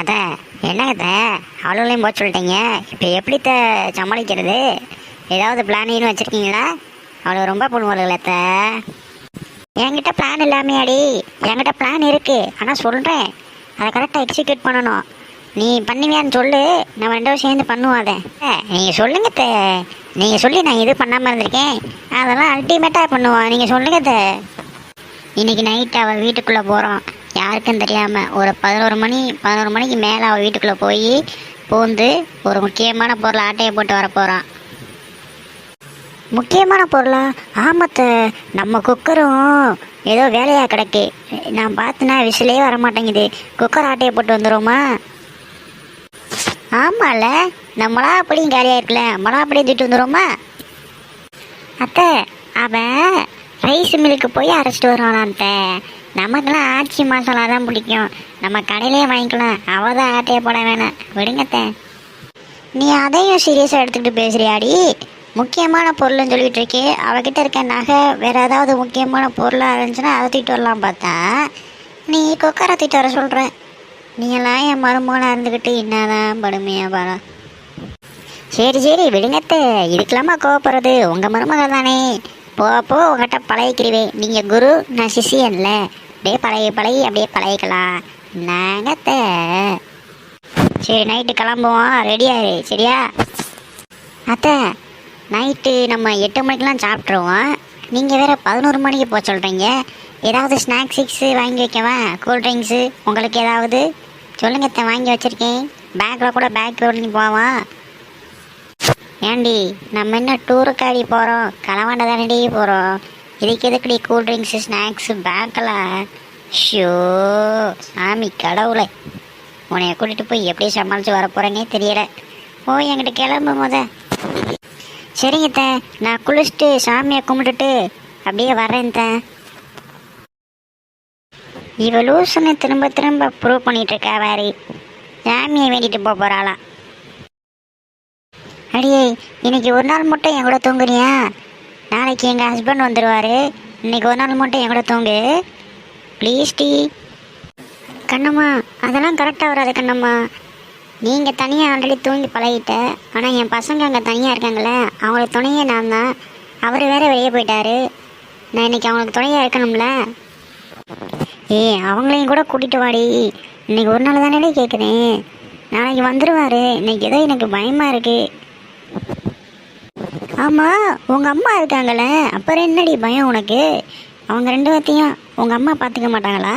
அத என்னங்க அவ்வளோலையும் போக சொல்லிட்டீங்க. இப்போ எப்படி த சமாளிக்கிறது? ஏதாவது பிளானின்னு வச்சுருக்கீங்களா? அவ்வளோ ரொம்ப பண்ணுவாளுங்களே என்கிட்ட பிளான் இல்லாமையாடி என்கிட்ட பிளான் இருக்குது ஆனால் சொல்கிறேன் அதை கரெக்டாக எக்ஸிக்யூட் பண்ணணும். நீ பண்ணுவியான்னு சொல்லு. நம்ம ரெண்டு சேர்ந்து பண்ணுவோம் அதை. நீங்கள் சொல்லுங்க தே நீங்கள் சொல்லி நான் இது பண்ணாமல் இருந்திருக்கேன். அதெல்லாம் அல்டிமேட்டாக பண்ணுவோம். நீங்கள் சொல்லுங்க தே இன்னைக்கு நைட் அவள் வீட்டுக்குள்ளே போகிறோம் யாருக்கும் தெரியாமல் ஒரு பதினோரு மணி பதினோரு மணிக்கு மேலே அவள் வீட்டுக்குள்ளே போய் பூந்து ஒரு முக்கியமான பொருளை ஆட்டையை போட்டு வர போகிறான் முக்கியமான பொருளா? ஆமத்த நம்ம குக்கரும் ஏதோ வேலையாக கிடக்கு. நான் பார்த்தனா விசிலே வர மாட்டேங்குது. குக்கர் ஆட்டையை போட்டு வந்துடுவோமா ஆமால நம்மளா அப்படியும் காலியாக இருக்குல்ல நம்மளா அப்படியே தூக்கிட்டு வந்துடுவோமா அத்தை அவன் ரைஸ் மில்லுக்கு போய் அரைச்சிட்டு வருவானான்ட்ட. நமக்கெல்லாம் ஆச்சி மசாலா தான் பிடிக்கும். நம்ம கடையிலே வாங்கிக்கலாம். அவள் தான் ஆட்டையை போட வேணாம். விடுங்கத்த நீ அதையும் சீரியஸாக எடுத்துக்கிட்டு பேசுகிறியாடி முக்கியமான பொருள்னு சொல்லிட்டு இருக்கே. அவகிட்ட இருக்க நகை வேறு ஏதாவது முக்கியமான பொருளாக இருந்துச்சுன்னா அதை தூக்கிட்டு வரலாம் பார்த்தா? நீ கொக்கரை தூக்கிட்டு வர சொல்கிறேன் நீ எல்லாம் என் மருமகனாக இருந்துக்கிட்டு என்னதான் படுமையாக பாரா. சரி சரி விடுங்கத்த இதுக்கெல்லாமா கோவப்படுறது? உங்கள் மருமகள் தானே. போ போ உங்கள்கிட்ட பழகிக்கிறவே. நீங்கள் குரு நான் சிஷியன்ல. அப்படியே பழகி பழகி அப்படியே பழகிக்கலாம். நாங்கத்த. சரி நைட்டு கிளம்புவோம். ரெடியாரு சரியா? அத்தை நைட்டு நம்ம எட்டு மணிக்கெலாம் சாப்பிட்ருவோம் நீங்கள் வேற பதினோரு மணிக்கு போக சொல்கிறீங்க ஏதாவது ஸ்நாக்ஸ் சிக்ஸு வாங்கி வைக்கவா? கூல் ட்ரிங்க்ஸு உங்களுக்கு ஏதாவது? சொல்லுங்க வாங்கி வச்சுருக்கேன். பேக்கில் கூட பேக் ஒன்று போவான் ஏண்டி நம்ம என்ன டூருக்காடி போகிறோம் களவாண்ட தானடி போகிறோம் இதுக்கு எதுக்குடி கூல் ட்ரிங்க்ஸு ஸ்நாக்ஸு பேக்கில் ஷோ சாமி கடவுளை. உன்னைய கூட்டிகிட்டு போய் எப்படி சமாளித்து வர போகிறேனே தெரியல. ஓ என்கிட்ட கிளம்பு முத. சரிங்க அத்தை. நான் குளிச்சுட்டு சாமியை கும்பிட்டுட்டு அப்படியே வரேன் தே இவ லூசுன்னு திரும்ப திரும்ப ப்ரூவ் பண்ணிட்டு இருக்கா சாமியை வேண்டிட்டு போக போகிறாளாம் அடியே இன்னைக்கு ஒரு நாள் மட்டும் என் கூட தூங்குறியா நாளைக்கு எங்கள் ஹஸ்பண்ட் வந்துடுவார் இன்னைக்கு ஒரு நாள் மட்டும் என் கூட தூங்கு. Please D. கண்ணம்மா அதெல்லாம் கரெக்டாக வராது கண்ணம்மா. நீங்கள் தனியாக ஆல்ரெடி தூங்கி பழகிட்ட. ஆனால் என் பசங்க அங்கே தனியாக இருக்காங்களே அவங்களுக்கு துணையே நான் தான். அவர் வேற வெளியே போயிட்டாரு. நான் இன்னைக்கு அவங்களுக்கு துணையாக இருக்கணும்ல? ஏய் அவங்களையும் கூட கூட்டிகிட்டு வாடி. இன்னைக்கு ஒரு நாள் தானே கேட்குறேன் நாளைக்கு வந்துடுவார் இன்னைக்கு ஏதோ எனக்கு பயமாக இருக்குது ஆமாம் உங்கள் அம்மா இருக்காங்களே அப்புறம் என்னடி பயம் உனக்கு? அவங்க ரெண்டு பேர்த்தையும் உங்கள் அம்மா பார்த்துக்க மாட்டாங்களா?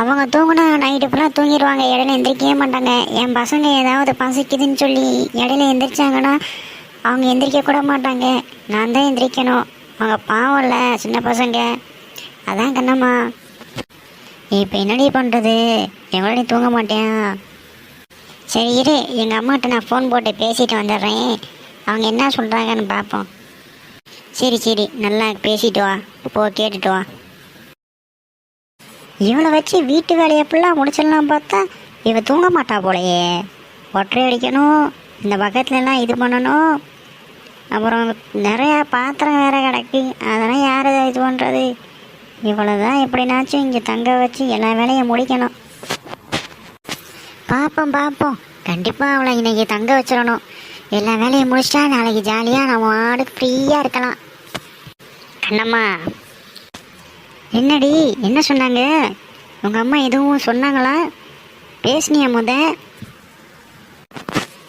அவங்க தூங்கினா நைட்டு ஃபுல்லாக தூங்கிடுவாங்க இடையில எந்திரிக்கவே மாட்டாங்க. என் பசங்க ஏதாவது பசிக்குதுன்னு சொல்லி இடையில எந்திரிச்சாங்கன்னா அவங்க எந்திரிக்க கூட மாட்டாங்க. நான் தான் எந்திரிக்கணும். அவங்க பாவம் இல்லை சின்ன பசங்க. அதான் கண்ணம்மா. இப்போ என்னடி பண்ணுறது எவ்வளோ தூங்க மாட்டேன் சரி இரு எங்கள் அம்மாட்ட நான் ஃபோன் போட்டு பேசிட்டு வந்துடுறேன். அவங்க என்ன சொல்கிறாங்கன்னு பார்ப்போம். சரி சரி நல்லா பேசிட்டு வா. போ கேட்டுட்டு வா. இவளை வச்சு வீட்டு வேலையை ஃபுல்லாக முடிச்சிடலாம் பார்த்தா இவ தூங்க மாட்டா போலையே. ஒற்றை அடிக்கணும் இந்த பக்கத்துலலாம் இது பண்ணணும். அப்புறம் நிறையா பாத்திரம் வேற கிடக்கு. அதெல்லாம் யார் இது பண்ணுறது இவ்வளோ தான் எப்படினாச்சும் இங்கே தங்க வச்சு எல்லா வேலையும் முடிக்கணும். பார்ப்போம் பார்ப்போம். கண்டிப்பாக அவளை இன்னைக்கு தங்க வச்சிடணும். எல்லா வேலையும் முடிச்சிட்டா நாளைக்கு ஜாலியாக நம்ம ஆடு ஃப்ரீயாக இருக்கலாம். கண்ணம்மா என்னடி என்ன சொன்னாங்க? உங்கள் அம்மா எதுவும் சொன்னாங்களா? பேசினியா முத?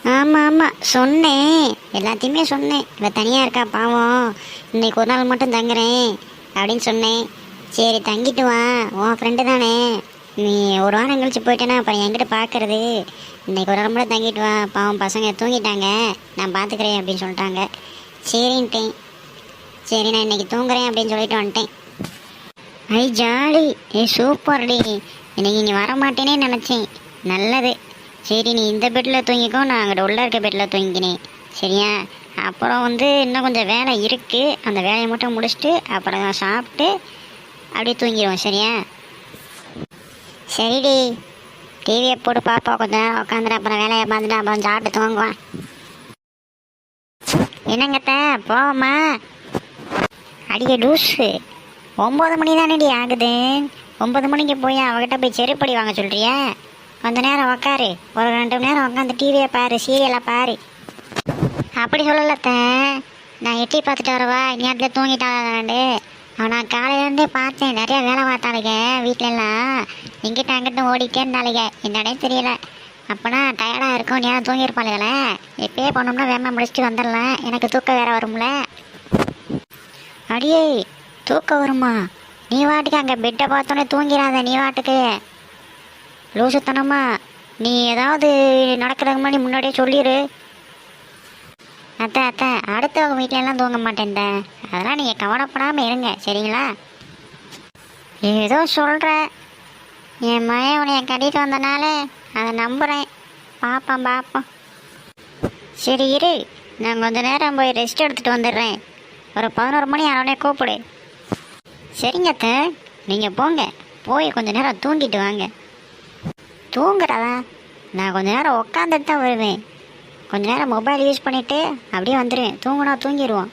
ஆமாம் ஆமாம் சொன்னேன். எல்லாத்தையுமே சொன்னேன். இவ தனியாக இருக்கா பாவம். இன்னைக்கு ஒரு நாள் மட்டும் தங்குறேன் அப்படின்னு சொன்னேன். சரி தங்கிட்டு வா. உன் ஃப்ரெண்டு தானே. நீ ஒரு வாரம் கழிச்சு போயிட்டேன்னா அப்புறம் என்கிட்ட பார்க்கறது இன்னைக்கு ஒரு வாரம் கூட தங்கிட்டு வா. பாவம் பசங்க தூங்கிட்டாங்க. நான் பார்த்துக்கிறேன் அப்படின்னு சொல்லிட்டாங்க. சரின்ட்டேன் சரி நான் இன்னைக்கு தூங்குறேன் அப்படின்னு சொல்லிட்டு வந்துட்டேன். ஐ ஜாலி. ஏ சூப்பர் டி இன்னைக்கு நீ வர மாட்டேனே நினச்சேன். நல்லது. சரி நீ இந்த பெட்டில் தூங்கிக்கோ. நான் அங்கிட்ட உள்ள இருக்க பெட்டில் தூங்கிக்கினேன் சரியா? அப்புறம் வந்து இன்னும் கொஞ்சம் வேலை இருக்குது அந்த வேலையை மட்டும் முடிச்சுட்டு அப்புறம் சாப்பிட்டு அப்படியே தூங்கிடுவோம் சரியா? சரிடி. டிவியை போட்டு பார்ப்போம் கொஞ்சம் நேரம் உட்காந்துட்டு அப்புறம் வேலையை பார்த்துட்டு அப்புறம் சாப்பிட்டு தூங்குவேன். என்னங்கத்த போமா அடிய லூஸு ஒம்பது மணி தானேடி ஆகுது. ஒம்பது மணிக்கு போய் அவகிட்ட போய் செருப்படி வாங்க சொல்கிறியா கொஞ்ச நேரம் உக்காரு. ஒரு ரெண்டு மணி நேரம் உட்காந்து டிவியை பாரு சீரியலை பாரு. அப்படி சொல்லலத்த நான் எட்டி பார்த்துட்டு வரவா. நேரத்தில் தூங்கிட்டாளாண்டு நான் காலையிலேருந்தே பார்த்தேன். நிறைய வேலை பார்த்தாளுங்க வீட்டிலலாம் எல்லாம் இங்கிட்ட அங்கிட்ட ஓடிட்டே இருந்தாளுங்க என்னடே தெரியல. அப்போனா டயர்டாக இருக்கும். நேரம் தூங்கியிருப்பாளுங்கள எப்பயே போனோம்னா வேகமாக முடிச்சுட்டு வந்துடலாம். எனக்கு தூக்கம் வேற வரும்ல. அடியே தூக்கம் வருமா? நீ வாட்டுக்கு அங்கே பெட்டை பார்த்தோன்னே தூங்கிடாத நீ வாட்டுக்கு. லூசுத்தனமா. நீ ஏதாவது நடக்கிறதுக்கு முன்னாடி முன்னாடியே சொல்லிடு அத்தை அத்தை அடுத்தவங்க வீட்டிலலாம் தூங்க மாட்டேன் அதெல்லாம் நீங்கள் கவலைப்படாமல் இருங்க சரிங்களா? ஏதோ சொல்கிற என் மகன் உன்னை கட்டிட்டு வந்தனால அதை நம்புகிறேன் பார்ப்போம் பார்ப்போம் சரி இரு. நான் கொஞ்ச நேரம் போய் ரெஸ்ட் எடுத்துகிட்டு வந்துடுறேன். ஒரு பதினோரு மணி ஆனோடனே கூப்பிடு. சரிங்க அத்தை. நீங்கள் போங்க. போய் கொஞ்ச நேரம் தூங்கிட்டு வாங்க. தூங்குறதா? நான் கொஞ்ச நேரம் உட்காந்துட்டு தான் வருவேன். கொஞ்ச நேரம் மொபைல் யூஸ் பண்ணிவிட்டு அப்படியே வந்துடுவேன் தூங்கினா தூங்கிடுவோம்